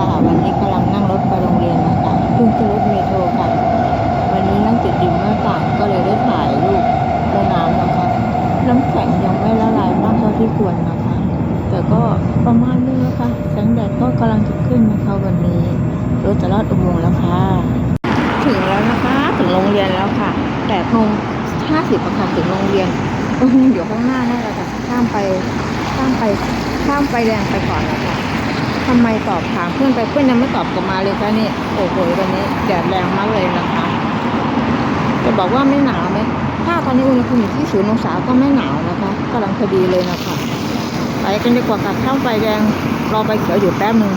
ค่ะ วันนี้กำลังนั่งรถไปโรงเรียนนะคะเพิ่งขึ้นรถเมโทรค่ะ วันนี้นั่งติดริมหน้าต่างก็เลยได้ถ่ายรูปแม่น้ำนะคะ น้ำแข็งยังไม่ละลายมากเท่าที่ควรนะคะ แต่ก็ประมาณนึงนะคะแสงแดดก็กำลังจะขึ้นนะคะวันนี้รถจะลอดอุโมงค์แล้วค่ะ ถึงแล้วนะคะถึงโรงเรียนแล้วค่ะแปดโมงห้าสิบค่ะถึงโรงเรียนโรงเรียนอยู่ข้างหน้าแน่เลยค่ะข้ามไปข้ามไปข้ามไฟแดงไปก่อนนะคะ ทำไมตอบถามเพื่อนไปเพื่อนยังไม่ตอบกลับมาเลยคะเนี่ยโอ้โหวันนี้แดดแรงมากเลยนะคะจะบอกว่าไม่หนาวไหมถ้าตอนนี้อุณหภูมิอยู่ที่ศูนย์องศาก็ไม่หนาวนะคะกำลังพอดีเลยนะคะไปกันดีกว่าค่ะข้ามไฟแดงรอไฟเขียวอยู่แป๊บหนึ่ง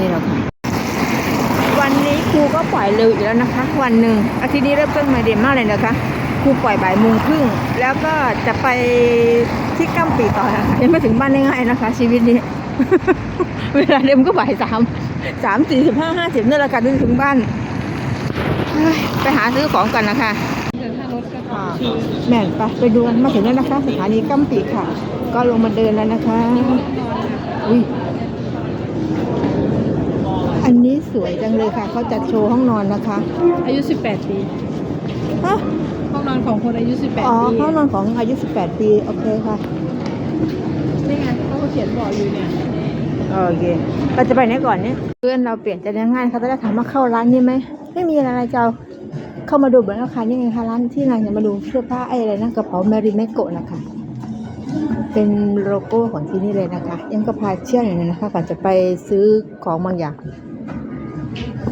นี่แหละค่ะวันนี้ครูก็ปล่อยเร็วอีกแล้วนะคะ วันหนึ่งอาทิตย์นี้เริ่มต้นมาเด่นมากเลยนะคะครูปล่อยบ่ายโมงครึ่งแล้วก็จะไป ที่กัมปีต่อนะคะยังไม่ถึงบ้านได้ง่ายนะคะ ชีวิตนี้ เวลาเดิมก็บ่ายสามสามสี่สิบห้าห้าสิบนี่แหละค่ะถึงถึงบ้านเฮ้ยไปหาซื้อของกันนะคะอ่าแม่นไปไปดูกันมาถึงแล้วนะคะ สถานีกัมปีค่ะ ก็ลงมาเดินแล้วนะคะอุ้ยอันนี้สวยจังเลยค่ะ เขาจัดโชว์ห้องนอนนะคะ อายุ 18 ปีฮะ ห้องนอนของคนอายุ 18อ๋อปีห้องนอนของอายุ 18 ปี โอเคค่ะ นี่ไงเขาก็เขียนบอกอยู่เนี่ย โอเค เราจะไปไหนก่อนเนี่ย เพื่อนเราเปลี่ยนใจได้ง่ายเขาจะได้ถามว่าเข้าร้านนี้ไหม ไม่มีอะไรจะเอาเข้ามาดูเหมือนราคานี่ไงคะร้านที่นางจะมาดูเสื้อผ้าไอ้อะไรนะกระเป๋าแมริเมโกะนะคะ เป็นโลโก้ของที่นี่เลยนะคะ ยังก็พาเชื่ออย่างนี้นะคะก่อนจะไปซื้อของบางอย่าง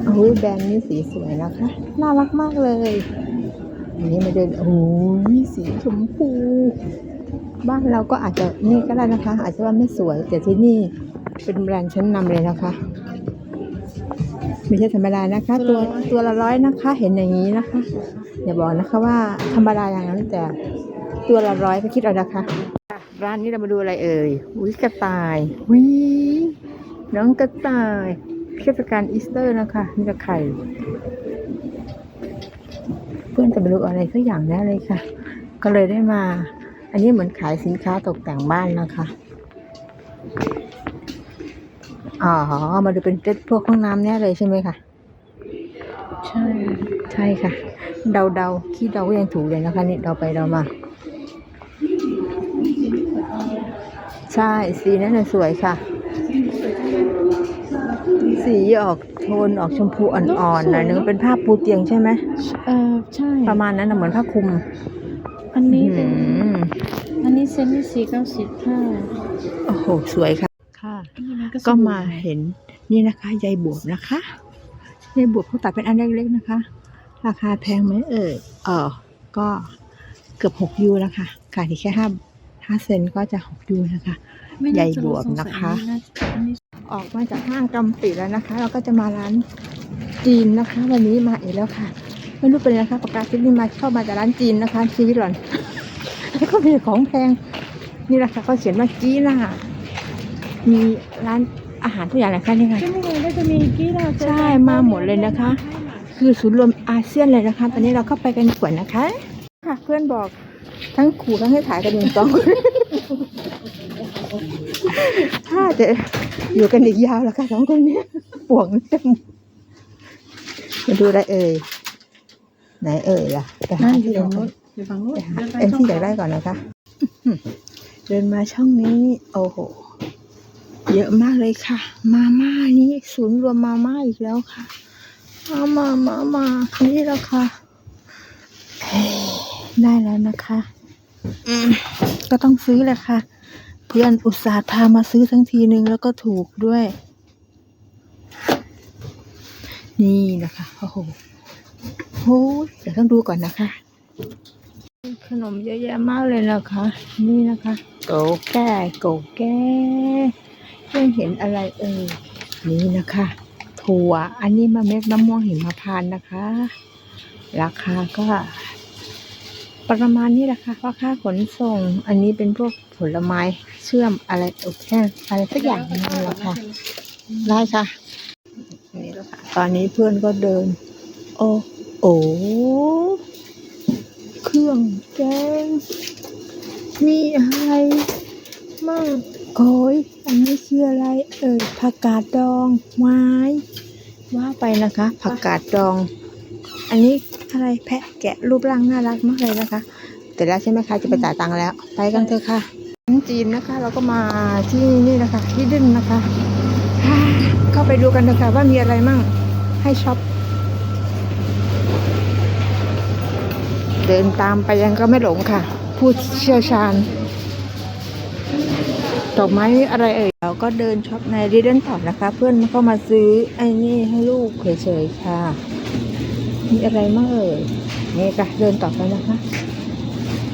โอ้ยแบรนด์นี้สีสวยนะคะ น่ารักมากเลย อันนี้มาเดินโอ้ยสีชมพู บ้านเราก็อาจจะนี่ก็ได้นะคะ อาจจะว่าไม่สวย แต่ที่นี่เป็นแบรนด์ชั้นนำเลยนะคะ ไม่ใช่ธรรมดานะคะ ตัวตัวละร้อยนะคะ เห็นอย่างนี้นะคะ อย่าบอกนะคะว่าธรรมดาอย่างนั้นแต่ตัวละร้อยก็คิดเอานะคะร้านนี้เรามาดูอะไรเอ่ยอุ้ยกระต่ายวิน้องกระต่ายเทศกาลอีสเตอร์นะคะนี่จะไข่ พื่อนจะไปดูอะไรสักอย่างแน่เลยค่ะ ก็เลยได้มา อันนี้เหมือนขายสินค้าตกแต่งบ้านนะคะอ๋อ มาดูเป็นเซ็ตพวกห้องน้ำแน่เลยใช่ไหมคะใช่ใช่ค่ะ เดาเดาๆที่เดาก็ยังถูกเลยนะคะนี่เดาไปเดามา ใช่สีนั้นน่ะสวยค่ะ สีออกโทนออกชมพูอ่อนๆหน่อยนึงเป็นผ้าปูเตียงใช่ไหมเออ ใช่ ประมาณนั้นนะเหมือนผ้าคลุม อันนี้เป็นอืมอันนี้เซนต์สี่เก้าสิบห้าโอ้โห สวยค่ะ ค่ะอันนี้มันก็ก็มาเห็นนี่นะคะยายบวบนะคะยายบวบเขาตัดเป็นอันเล็กๆนะคะ ราคาแพงไหมเอ่ยเออก็เกือบหกยูแล้วค่ะขายที่แค่ห้าห้าเซนก็จะหกยูนะคะไม่น่าจะใหญ่บวบนะคะสงสัยอันนี้ออกมาจากห้างกำปิแล้วนะคะ เราก็จะมาร้านจีนนะคะ วันนี้มาอีกแล้วค่ะ ไม่รู้เป็นอะไรนะคะประกาศที่นี่มาเข้ามาจากร้านจีนนะคะชีวิตหล่อนแล้วก็มีของแพงนี่แหละค่ะเขาเขียนว่าจีน่ามีร้านอาหารทุกอย่างเลยค่ะนี่ไงก็นี่ไงก็จะมีกีฬาใช่มาหมดเลยนะคะ คือศูนย์รวมอาเซียนเลยนะคะ ตอนนี้เราเข้าไปกันดีกว่านะคะ ค่ะเพื่อนบอกทั้งขู่ทั้งให้ถ่ายกันหนึ่งสองถ้าจะอยู่กันอีกยาวแล้วค่ะสองคนนี้ป่วงเต็มมาดูอะไรเอ่ย ไหนเอ่ยล่ะไปหานั่นอที่ยู่ไหนฝั่งก่อนู้นนอยู่ฝั่งนู้นไปหาดินไปเอ็นช่ที่งอยากได้ก่อนนะคะอื้อหือเดินมาช่องนี้โอ้โห เยอะมากเลยค่ะ มาม่านี้ศูนย์รวมมาม่าอีกแล้วค่ะ มามามามานี่แล้วค่ะเฮ้ยได้แล้วนะคะอืมก็ต้องซื้อแหละค่ะ เพื่อนอุตส่าห์พามาซื้อทั้งทีนึงแล้วก็ถูกด้วย นี่นะคะโอ้โห โอ้ยเดี๋ยวต้องดูก่อนนะคะ ขนมเยอะแยะมากเลยนะคะ นี่นะคะโกแก่โกแก่ยังเห็นอะไรเอ่ยนี่นะคะ ถั่วอันนี้มะเม็ดมะม่วงหิมพานต์นะคะ ราคาก็ประมาณนี้แหละค่ะเพราะค่าขนส่ง อันนี้เป็นพวกผลไม้เชื่อมอะไรโอเคอะไรสักอย่างนึงแหละค่ะ ได้ค่ะ นี่แหละค่ะ ตอนนี้เพื่อนก็เดิน โอ้ โอ เครื่องแกง มีอะไรมั่งโอ้ยอันนี้ชื่ออะไร เอ่ยผักกาดดองไม้ว่าไปนะคะผักกาดดอง อันนี้อะไรแพะแกะรูปร่างน่ารักมากเลยนะคะแต่แล้วใช่ไหมคะจะไปจ่ายตังค์แล้ว ไปกันเถอะค่ะจีนนะคะ เราก็มาที่นี่นะคะที่ดึงนะคะ เข้าไปดูกันเถอะคะว่ามีอะไรมั่งให้ช็อป เดินตามไปยังก็ไม่หลงค่ะ ผู้เชี่ยวชาญดอกไม้อะไรเอ่ยเราก็เดินช็อปในรีเดนต่อนะคะ เพื่อนก็มาซื้อไอ้นี่ให้ลูกเฉยๆค่ะ มีอะไรมั่งเอ่ยนี่ค่ะเดินต่อไปนะคะ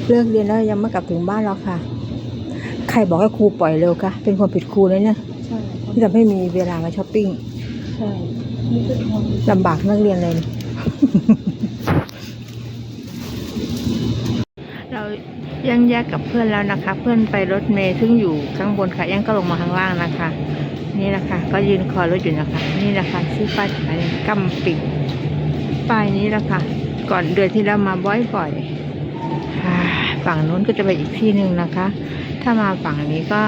เลิกเรียนแล้วยังไม่กลับถึงบ้านหรอกค่ะ ใครบอกให้ครูปล่อยเร็วคะเป็นความผิดครูเลยเนี่ยใช่ที่ทำให้มีเวลามาช้อปปิ้งใช่นี่เป็นความลำบากนักเรียนเลย เรายังแยกกับเพื่อนแล้วนะคะ เพื่อนไปรถเมย์ซึ่งอยู่ข้างบนค่ะยังก็ลงมาข้างล่างนะคะ นี่นะคะ ก็ยืนคอยรถอยู่นะคะ นี่นะคะชื่อป้ายอะไรกำปิดป้ายนี้แหละค่ะ ก่อนเดือนที่แล้วมาบ่อยๆฝั่งนู้นก็จะไปอีกที่หนึ่งนะคะ ถ้ามาฝั่งนี้ก็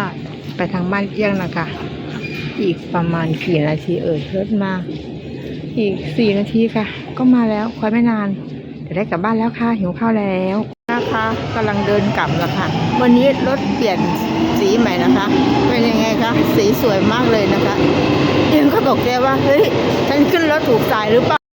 ไปทางบ้านเอี้ยงนะคะ อีกประมาณกี่นาทีเอ่ยรถมา อีกสี่นาทีค่ะ ก็มาแล้วคอยไม่นานจะได้กลับบ้านแล้วค่ะหิวข้าวแล้ว นะคะกำลังเดินกลับแล้วค่ะ วันนี้รถเปลี่ยนสีใหม่นะคะ เป็นยังไงคะสีสวยมากเลยนะคะยังก็ตกใจว่าเฮ้ยฉันขึ้นรถถูกสายหรือเปล่า